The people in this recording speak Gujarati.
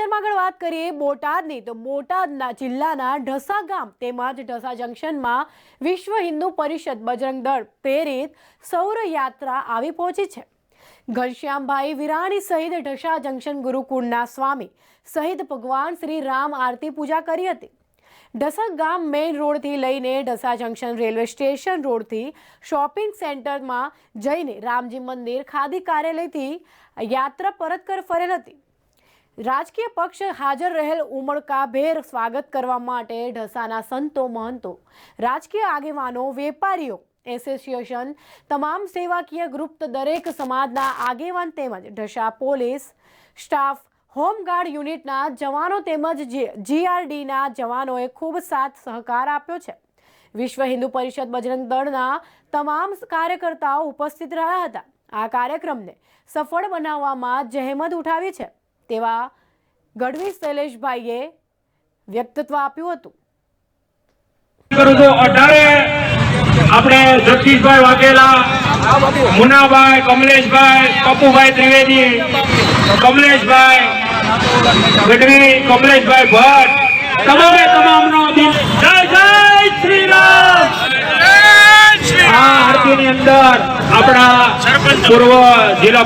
સમાચારમાં આગળ વાત કરીએ બોટાદની, તો બોટાદના જિલ્લાના ઢસા ગામ તેમજ ઢસા જંકશનમાં વિશ્વ હિન્દુ પરિષદ બજરંગ દળ પ્રેરિત સૌર યાત્રા આવી પહોંચી છે. ઘનશ્યામભાઈ વિરાણી સહિત ઢસા જંકશન ગુરુકુળના સ્વામી સહિત ભગવાન શ્રી રામ આરતી પૂજા કરી હતી. ઢસા ગામ મેઇન રોડથી લઈને ઢસા જંકશન રેલવે સ્ટેશન રોડથી શોપિંગ સેન્ટરમાં જઈને રામજી મંદિર ખાદી કાર્યાલયથી યાત્રા પરત કર ફરેલ હતી. રાજકીય પક્ષ હાજર રહેલ ઉમળકાભેર સ્વાગત કરવા માટે ઢસાના સંતો મહંતો. રાજકીય આગેવાનો, વેપારીઓ, એસોસિએશન, તમામ સેવાકીય ગ્રુપ દરેક સમાજના આગેવાન તેમજ Dhasa police, staff, home guard યુનિટના જવાનો તેમજ જીઆરડીના જવાનોએ ખૂબ સાથ સહકાર આપ્યો છે. વિશ્વ હિન્દુ પરિષદ બજરંગ દળના તમામ કાર્યકર્તાઓ ઉપસ્થિત રહ્યા હતા. આ કાર્યક્રમને સફળ બનાવવામાં જહેમત ઉઠાવી છે. તેવા ગઢવી શૈલેષભાઈએ વ્યક્તિત્વ આપ્યું હતું. અઢારે આપણે જગદીશભાઈ વાઘેલા મુનાભાઈ કમલેશભાઈ કપુભાઈ ત્રિવેદી કમલેશભાઈ ગઢવી કમલેશભાઈ ભટ્ટ તમામે તમામનો જય જય શ્રી રામ આ આરતીની અંદર આપણા પૂર્વ જિલ્લા